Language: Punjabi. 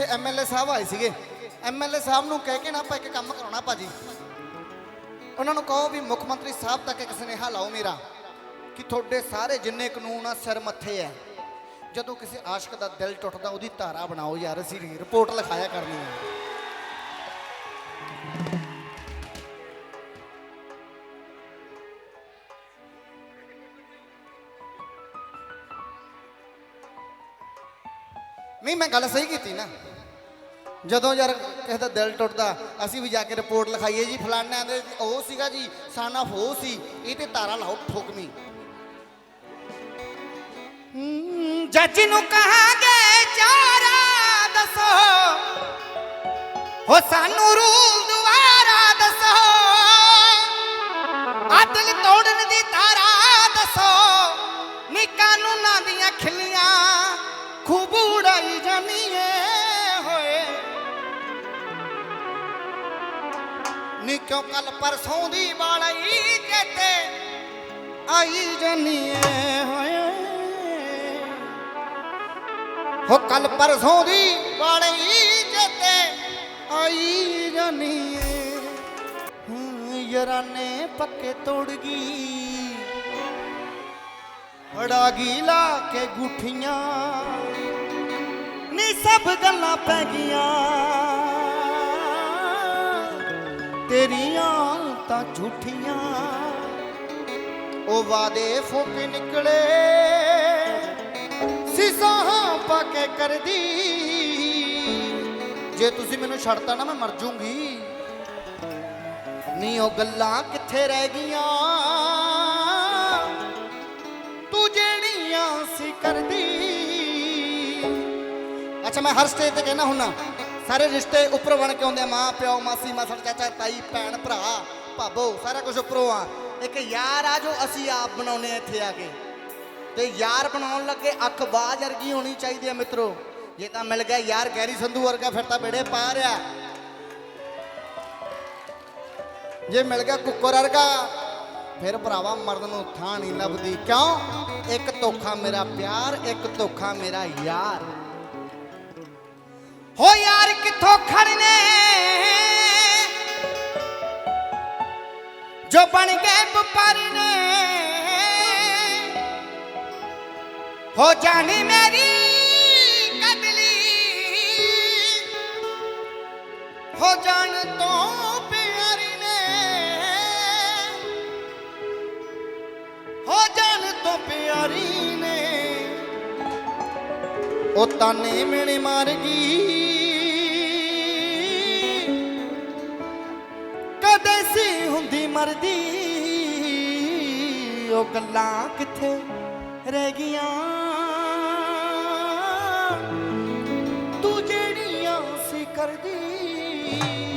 ਇੱਥੇ ਐਮਐਲਏ ਸਾਹਿਬ ਆਏ ਸੀਗੇ। ਐਮਐਲਏ ਸਾਹਿਬ ਨੂੰ ਕਹਿ ਕੇ ਨਾ ਆਪਾਂ ਇੱਕ ਕੰਮ ਕਰਾਉਣਾ ਭਾਜੀ। ਉਹਨਾਂ ਨੂੰ ਕਹੋ ਵੀ ਮੁੱਖ ਮੰਤਰੀ ਸਾਹਿਬ ਤੱਕ ਇੱਕ ਸੁਨੇਹਾ ਲਾਓ ਮੇਰਾ, ਕਿ ਤੁਹਾਡੇ ਸਾਰੇ ਜਿੰਨੇ ਕਾਨੂੰਨ ਆ, ਸਿਰ ਮੱਥੇ ਐ ਜਦੋਂ ਕਿਸੇ ਆਸ਼ਕ ਦਾ ਦਿਲ ਟੁੱਟਦਾ, ਉਹਦੀ ਧਾਰਾ ਬਣਾਓ ਯਾਰ, ਅਸੀਂ ਰਿਪੋਰਟ ਲਿਖਾਇਆ ਕਰਨੀ ਹੈ ਨਹੀਂ ਮੈਂ ਗੱਲ ਸਹੀ ਕੀਤੀ ਨਾ? ਜਦੋਂ ਯਾਰ ਕਿਸੇ ਦਾ ਦਿਲ ਟੁੱਟਦਾ, ਅਸੀਂ ਵੀ ਜਾ ਕੇ ਰਿਪੋਰਟ ਲਿਖਾਈਏ ਜੀ ਫਲਾਨਿਆਂ ਦੇ ਉਹ ਸੀਗਾ ਜੀ ਸਨ ਆਫ ਸੀ, ਇਹ ਤੇ ਤਾਰਾ ਲਾਓ ਠੋਕਵੀਂ। ਜੱਜ ਨੂੰ ਕਹਾਂਗੇ, ਚਾਰਾ ਦੱਸੋ। ਹੋ ਸਾਨੂੰ ਰੂਲ ਦੁਆਰਾ ਦੱਸੋ। ਆਦਲ ਤੋੜਨ ਦੀ ਤਾਰਾ ਦੱਸੋ। ਨੀ ਕਾਨੂੰਨਾਂ ਨੀ ਕਿਉਂ ਕੱਲ ਪਰਸੋਂ ਦੀ ਬਾਲਈ ਚੇਤੇ ਆਈ ਜਾਨੀਏ ਹੋਏ। ਹੋ ਕੱਲ ਪਰਸੋਂ ਦੀ ਬਾਲਈ ਚੇਤੇ ਆਈ ਜਾਨੀਏ। ਹੂੰ, ਯਾਰਾਨੇ ਪੱਕੇ ਤੋੜ ਗਈ। ਫੜਾ ਗਈ ਲਾ ਕੇ ਗੁੱਠੀਆਂ। ਨੀ ਸਭ ਗੱਲਾਂ ਪੈ ਗਈਆਂ। ਤੇਰੀਆਂ ਤਾਂ ਝੂਠੀਆਂ। ਉਹ ਵਾਦੇ ਫੋਕੇ ਨਿਕਲੇ। ਸਿਸਾਂ ਪਾ ਕੇ ਕਰਦੀ। ਜੇ ਤੁਸੀਂ ਮੈਨੂੰ ਛੱਡਤਾ ਨਾ ਮੈਂ ਮਰ ਜੂੰਗੀ। ਨੀ ਉਹ ਗੱਲਾਂ ਕਿੱਥੇ ਰਹਿ ਗਈਆਂ। ਤੂੰ ਜਿਹੜੀਆਂ ਸੀ ਕਰਦੀ। ਅੱਛਾ, ਮੈਂ ਹਰ ਸਟੇਜ ਤੇ ਕਹਿਣਾ ਹੁੰਨਾ ਸਾਰੇ ਰਿਸ਼ਤੇ ਉੱਪਰ ਬਣ ਕੇ ਆਉਂਦੇ ਮਾਂ, ਪਿਓ, ਮਾਸੀ, ਮਾਸੜ, ਚਾਚਾ, ਤਾਈ, ਭੈਣ, ਭਰਾ, ਭਾਬੋ, ਸਾਰਾ ਕੁਝ ਉੱਪਰੋਂ ਆ। ਇੱਕ ਯਾਰ ਆ ਜੋ ਅਸੀਂ ਆਪ ਬਣਾਉਨੇ ਆ ਇੱਥੇ ਆ ਕੇ। ਤੇ ਯਾਰ ਬਣਾਉਣ ਲੱਗੇ ਅੱਖ ਬਾਜ ਵਰਗੀ ਹੋਣੀ ਚਾਹੀਦੀ ਹੈ ਮਿੱਤਰੋ। ਜੇ ਤਾਂ ਮਿਲ ਗਿਆ ਯਾਰ ਗੈਰੀ ਸੰਧੂ ਵਰਗਾ, ਫਿਰ ਤਾਂ ਬੇੜੇ ਪਾ ਰਿਆ ਜੇ ਮਿਲ ਗਿਆ ਕੁੱਕਰ ਵਰਗਾ, ਫਿਰ ਭਰਾਵਾ ਮਰਦ ਨੂੰ ਥਾਂ ਨਹੀਂ ਲੱਭਦੀ। ਕਿਉਂ? ਇੱਕ ਧੋਖਾ ਮੇਰਾ ਪਿਆਰ, ਇੱਕ ਧੋਖਾ ਮੇਰਾ ਯਾਰ। ਹੋ ਯਾਰ ਕਿੱਥੋਂ ਖੜਨੇ? ਜੋ ਬਣ ਗਏ ਵਪਾਰੀ ਨੇ। ਹੋ ਜਾਣੀ ਮੇਰੀ ਕਦਲੀ। ਹੋ ਜਾਣ ਤੋਂ ਪਿਆਰੀ ਨੇ। ਹੋ ਜਾਣ ਤੋਂ ਪਿਆਰੀ ਨੇ। ਉਹ ਤਾਨੇ ਮਿਹਣੇ ਮਾਰ ਗਈ। ਮਰਦੀ ਉਹ ਗੱਲਾਂ ਕਿੱਥੇ ਰਹਿ ਗਈਆਂ? ਤੂੰ ਜਿਹੜੀਆਂ ਸੀ ਕਰਦੀ